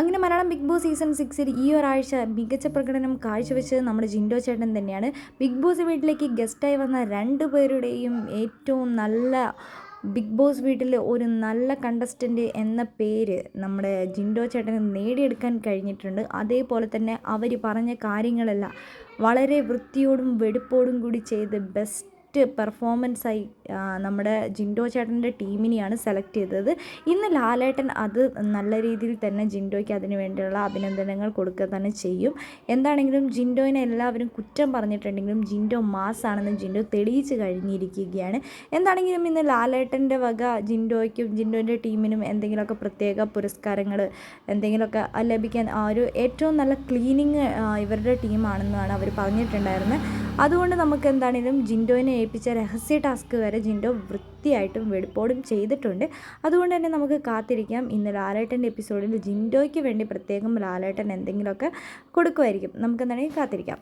അങ്ങനെ Malayalam big boss season സിക്സിൽ ഈ ഒരാഴ്ച മികച്ച പ്രകടനം കാഴ്ചവെച്ചത് നമ്മുടെ ജിൻഡോ ചേട്ടൻ തന്നെയാണ്. ബിഗ് ബോസ് വീട്ടിലേക്ക് ഗസ്റ്റായി വന്ന രണ്ട് പേരുടെയും ഏറ്റവും നല്ല ബിഗ് ബോസ് വീട്ടിൽ ഒരു നല്ല കണ്ടസ്റ്റന്റ് എന്ന പേര് നമ്മുടെ ജിൻഡോ ചേട്ടന് നേടിയെടുക്കാൻ കഴിഞ്ഞിട്ടുണ്ട്. അതേപോലെ തന്നെ അവർ പറഞ്ഞ കാര്യങ്ങളെല്ലാം വളരെ വൃത്തിയോടും വെടുപ്പോടും കൂടി ചെയ്ത് ബെസ്റ്റ് പെർഫോമൻസായി നമ്മുടെ ജിൻഡോ ചേട്ടന്റെ ടീമിനെയാണ് സെലക്ട് ചെയ്തത്. ഇന്ന് ലാലേട്ടൻ അത് നല്ല രീതിയിൽ തന്നെ ജിൻഡോയ്ക്ക് അതിന് വേണ്ടിയുള്ള അഭിനന്ദനങ്ങൾ കൊടുക്കുക തന്നെ ചെയ്യും. എന്താണെങ്കിലും ജിൻഡോയിനെ എല്ലാവരും കുറ്റം പറഞ്ഞിട്ടുണ്ടെങ്കിലും ജിൻഡോ മാസാണെന്ന് ജിൻഡോ തെളിയിച്ച് കഴിഞ്ഞിരിക്കുകയാണ്. എന്താണെങ്കിലും ഇന്ന് ലാലേട്ടന്റെ വക ജിൻഡോയ്ക്കും ജിൻഡോന്റെ ടീമിനും എന്തെങ്കിലുമൊക്കെ പ്രത്യേക പുരസ്കാരങ്ങൾ എന്തെങ്കിലുമൊക്കെ ലഭിക്കാൻ ആ ഒരു ഏറ്റവും നല്ല ക്ലീനിങ് ഇവരുടെ ടീമാണെന്നാണ് അവർ പറഞ്ഞിട്ടുണ്ടായിരുന്നത്. അതുകൊണ്ട് നമുക്ക് എന്താണെങ്കിലും ജിൻഡോയിനെ ഏൽപ്പിച്ച രഹസ്യ ടാസ്ക് വരെ ജിൻഡോ വൃത്തിയായിട്ടും വെടിപ്പോടും ചെയ്തിട്ടുണ്ട്. അതുകൊണ്ട് തന്നെ നമുക്ക് കാത്തിരിക്കാം. ഇന്ന് ലാലേട്ടന്റെ എപ്പിസോഡിൽ ജിൻഡോയ്ക്ക് വേണ്ടി പ്രത്യേകം ലാലേട്ടൻ എന്തെങ്കിലുമൊക്കെ കൊടുക്കുമായിരിക്കും. നമുക്ക് എന്താണെങ്കിൽ കാത്തിരിക്കാം.